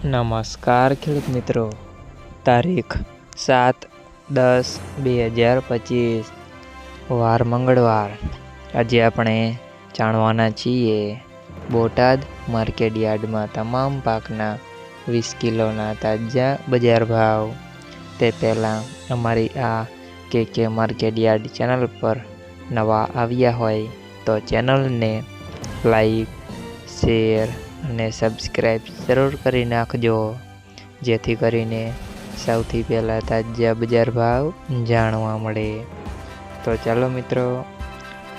નમસ્કાર ખેડૂત મિત્રો. તારીખ સાત દસ બે હજાર પચીસ. વાર મંગળવાર. આજે આપણે જાણવાના છીએ બોટાદ માર્કેટ યાર્ડમાં તમામ પાકના વીસ કિલોના તાજા બજાર ભાવ. તે પહેલાં અમારી આ કે કે માર્કેટ યાર્ડ ચેનલ પર નવા આવ્યા હોય તો ચેનલને લાઈક, શેર અને સબસ્ક્રાઈબ જરૂર કરી નાખજો. જેથી કરીને સૌથી પહેલાં તાજા બજાર ભાવ જાણવા મળે. તો ચાલો મિત્રો,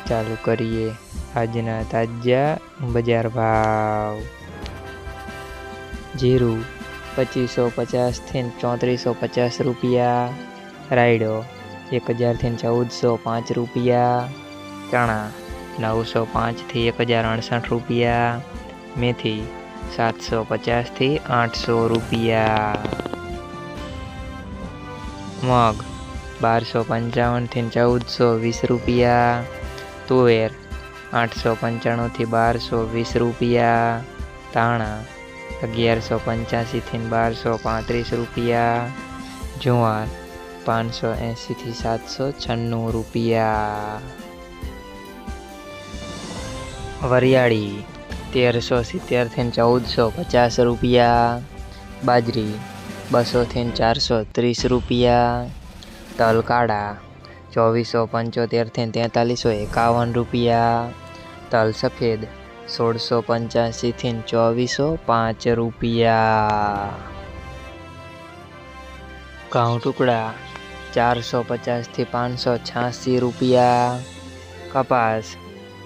ચાલુ કરીએ આજના તાજા બજાર ભાવ. જીરું પચીસો પચાસથી ચોત્રીસો પચાસ રૂપિયા. રાયડો એક હજારથી ચૌદસો પાંચ રૂપિયા. ચણા નવસો પાંચથી એક હજાર અડસઠ રૂપિયા. મેથી સાતસો પચાસથી આઠસો રૂપિયા. મગ બારસો પંચાવનથી ચૌદસો વીસ રૂપિયા. તુવેર આઠસો પંચાણુંથી બારસો વીસ રૂપિયા. ધાણા અગિયારસો પંચ્યાસીથી બારસો પાંત્રીસ રૂપિયા. જુવાર પાંચસો એંશીથી સાતસો છન્નું રૂપિયા. વરિયાળી તેરસો સિત્તેરથી ચૌદસો પચાસ રૂપિયા. બાજરી બસોથી ચારસો ત્રીસ રૂપિયા. તલ કાળા ચોવીસો પંચોતેરથી તેતાલીસો એકાવન રૂપિયા. તલ સફેદ સોળસો પંચ્યાસીથી ચોવીસો પાંચ રૂપિયા. ઘઉં ટુકડા ચારસો પચાસથી પાંચસો છ્યાસી રૂપિયા. કપાસ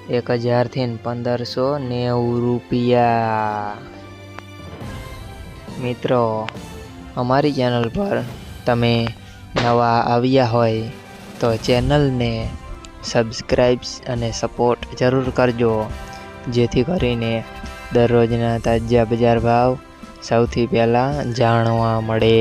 એક હજારથી પંદરસો નેવું રૂપિયા. મિત્રો, અમારી ચેનલ પર તમે નવા આવ્યા હોય તો ચેનલને સબસ્ક્રાઇબ્સ અને સપોર્ટ જરૂર કરજો, જેથી કરીને દરરોજના તાજા બજાર ભાવ સૌથી પહેલાં જાણવા મળે.